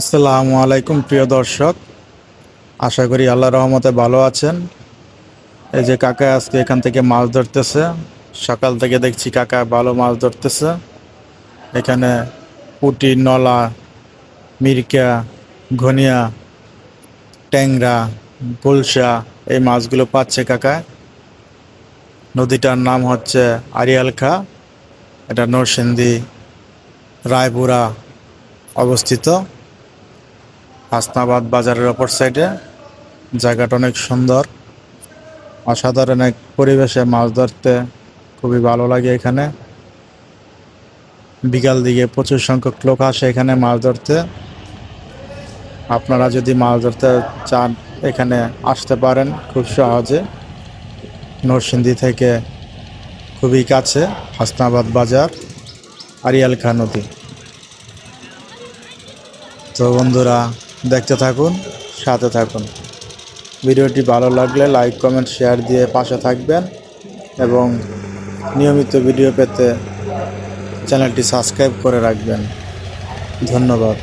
আসসালামু আলাইকুম, প্রিয় দর্শক। আশা করি আল্লাহ রহমতে ভালো আছেন। এই যে কাকা আজকে এখান থেকে মাছ ধরতেছে। সকাল থেকে দেখছি কাকা ভালো মাছ ধরতেছে। এখানে পুটি, নলা, মিরকা, ঘনিয়া, ট্যাংরা, গুলশা এই মাছগুলো পাচ্ছে কাকা। নদীটার নাম হচ্ছে আরিয়ালখা এটা নরসিংদী, রায়পুরা অবস্থিত। হাসনাবাদ বাজারের অপর সাইডে জায়গাটা অনেক সুন্দর। অসাধারণ এক পরিবেশে মাছ ধরতে খুবই ভালো লাগে এখানে। বিকাল দিকে প্রচুর সংখ্যক লোক আসে এখানে মাছ ধরতে। আপনারা যদি মাছ ধরতে চান, এখানে আসতে পারেন খুব সহজে। নরসিংদী থেকে খুবই কাছে, হাসনাবাদ বাজার আরিয়াল খা নদী। তো বন্ধুরা দেখতে থাকুন, সাথে থাকুন। ভিডিওটি ভালো লাগলে লাইক, কমেন্ট, শেয়ার দিয়ে পাশে থাকবেন এবং নিয়মিত ভিডিও পেতে চ্যানেলটি সাবস্ক্রাইব করে রাখবেন। ধন্যবাদ।